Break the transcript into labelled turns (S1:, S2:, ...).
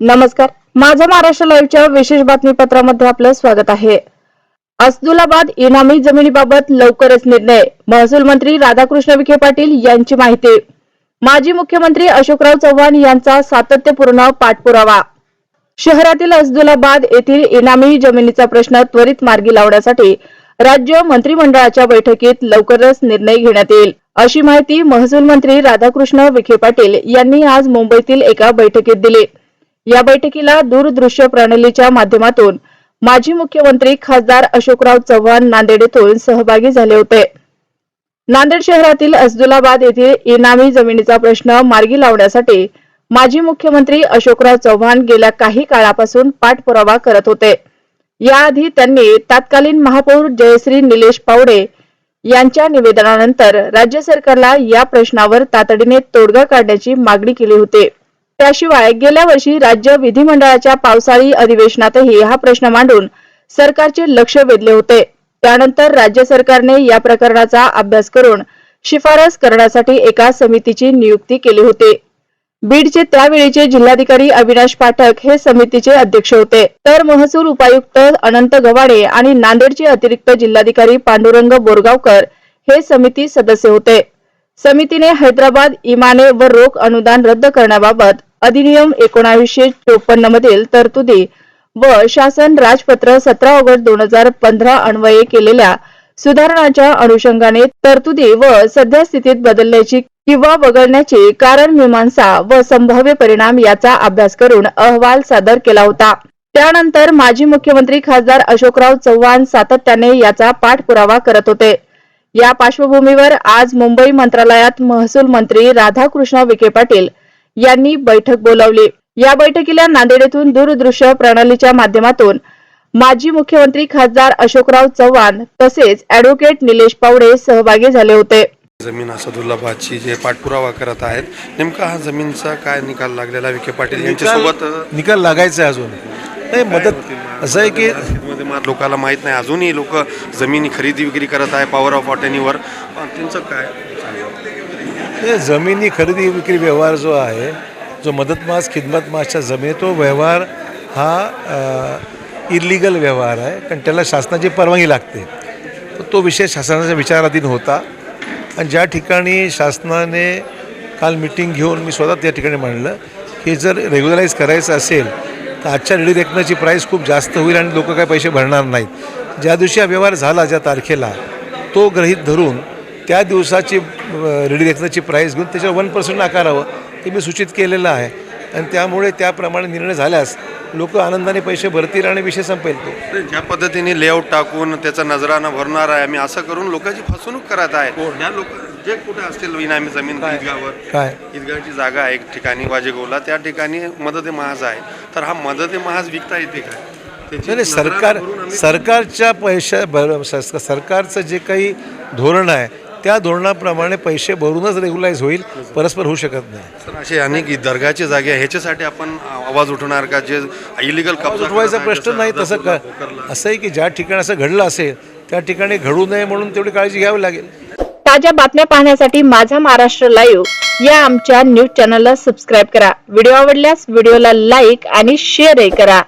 S1: नमस्कार. माझं महाराष्ट्र लाईव्हच्या विशेष बातमीपत्रामध्ये आपलं स्वागत आहे. अस्दुलाबाद इनामी जमिनीबाबत लवकरच निर्णय. महसूल मंत्री राधाकृष्ण विखे पाटील यांची माहिती. माजी मुख्यमंत्री अशोकराव चव्हाण यांचा सातत्यपूर्ण पाठपुरावा. शहरातील अस्दुलाबाद येथील इनामी जमिनीचा प्रश्न त्वरित मार्गी लावण्यासाठी राज्य मंत्रिमंडळाच्या बैठकीत लवकरच निर्णय घेण्यात येईल. अशी माहिती महसूल मंत्री राधाकृष्ण विखे पाटील यांनी आज मुंबईतील एका बैठकीत दिली. या बैठकीला दूरदृश्य प्रणालीच्या माध्यमातून माजी मुख्यमंत्री खासदार अशोकराव चव्हाण नांदेड येथून सहभागी झाले होते. नांदेड शहरातील अस्दुलाबाद येथील इनामी जमिनीचा प्रश्न मार्गी लावण्यासाठी माजी मुख्यमंत्री अशोकराव चव्हाण गेल्या काही काळापासून पाठपुरावा करत होते. याआधी त्यांनी तत्कालीन महापौर जयश्री निलेश पावडे यांच्या निवेदनानंतर राज्य सरकारला या प्रश्नावर तातडीने तोडगा काढण्याची मागणी केली होती. त्याशिवाय गेल्या वर्षी राज्य विधिमंडळाच्या पावसाळी अधिवेशनातही हा प्रश्न मांडून सरकारचे लक्ष वेधले होते. त्यानंतर राज्य सरकारने या प्रकरणाचा अभ्यास करून शिफारस करण्यासाठी एका समितीची नियुक्ती केली होती. बीडचे त्यावेळीचे जिल्हाधिकारी अविनाश पाठक हे समितीचे अध्यक्ष होते. तर महसूल उपायुक्त अनंत गवाडे आणि नांदेडचे अतिरिक्त जिल्हाधिकारी पांडुरंग बोरगावकर हे समिती सदस्य होते. समितीने हैदराबाद इमाने व रोख अनुदान रद्द करण्याबाबत अधिनियम एकोणावीसशे चोपन्न मधील तरतुदी व शासन राजपत्र सतरा ऑगस्ट दोन हजार पंधरा अन्वये केलेल्या सुधारणाच्या अनुषंगाने तरतुदी व सध्या स्थितीत बदलण्याची किंवा वगळण्याची कारण मीमांसा व संभाव्य परिणाम याचा अभ्यास करून अहवाल सादर केला होता. त्यानंतर माजी मुख्यमंत्री खासदार अशोकराव चव्हाण सातत्याने याचा पाठपुरावा करत होते. या पार्श्वभूमीवर आज मुंबई मंत्रालयात महसूल मंत्री राधाकृष्ण विखे पाटील यांनी बैठक बोलावली. या बैठकीला नांदेड येथून दूरदृश्य प्रणालीच्या माध्यमातून माजी मुख्यमंत्री खासदार अशोकराव चव्हाण तसेच अॅडव्होकेट निलेश पावडे सहभागी झाले होते.
S2: जमीन असदुल्लाबादची जे पाठपुरावा करत आहेत नेमका हा जमीनचा काय निकाल लागलेला? विखे पाटील यांच्यासोबत
S3: निकाल लागायचा आहे अजून. नाही मदत असं आहे की
S2: लोकांना माहीत नाही. अजूनही लोक जमिनी खरेदी विक्री करत आहे पॉवर ऑफ अटर्नीवर त्यांचं काय?
S3: जमिनी खरेदी विक्री व्यवहार जो आहे जो मदत मास खिदमत मासच्या जमिनी तो व्यवहार हा इलिगल व्यवहार आहे. कारण त्याला शासनाची परवानगी लागते. तो विषय शासनाच्या विचाराधीन होता. आणि ज्या ठिकाणी शासनाने काल मिटिंग घेऊन मी स्वतः त्या ठिकाणी मांडलं की जर रेग्युलराईज करायचं असेल तर आजच्या रेडी रेकनाची प्राईस खूप जास्त होईल आणि लोक काय पैसे भरणार नाहीत. ज्या दिवशी हा व्यवहार झाला ज्या तारखेला तो गृहीत धरून त्या दिवसाची रेडी रेकनाची प्राईस घेऊन त्याच्यावर वन पर्सेंट आकारावं हे मी सूचित केलेलं आहे. आणि त्यामुळे त्याप्रमाणे निर्णय झाल्यास लोक आनंदाने पैसे भरतील आणि विषय संपेल तो.
S2: ज्या पद्धतीने लेआउट टाकून त्याचा नजराना भरणार आहे आम्ही असं करून लोकांची फसवणूक करत आहे. या लोक जे कुठे असतील इनामी जमीन ईदगावर
S3: काय?
S2: ईदगावची जागा आहे एक ठिकाणी वाजेगावला. त्या ठिकाणी मदत महाज आहे. तर हा मदत महाज विकता येते काय
S3: नाही सरकार सरकारच्या पैशा भर सरकारचं जे काही धोरण आहे त्या धोरणाप्रमाणे पैसे भरूनच रेग्युलाइज होईल परस्पर होऊ शकत नाही.
S2: तर असे अनेक दर्गाचे जागे आहे ह्याच्यासाठी आपण आवाज उठवणार का? जे इलिगल कब्जा
S3: उठवायचा प्रश्न नाही तसं का. असं आहे की ज्या ठिकाणी असं घडलं असेल त्या ठिकाणी घडू नये म्हणून तेवढी काळजी घ्यावी लागेल.
S1: ताज्या बातम्या पाहण्यासाठी माझा महाराष्ट्र लाईव्ह या आमच्या न्यूज चॅनलला सबस्क्राईब करा. व्हिडिओ आवडल्यास व्हिडिओला लाईक आणि शेअरही करा.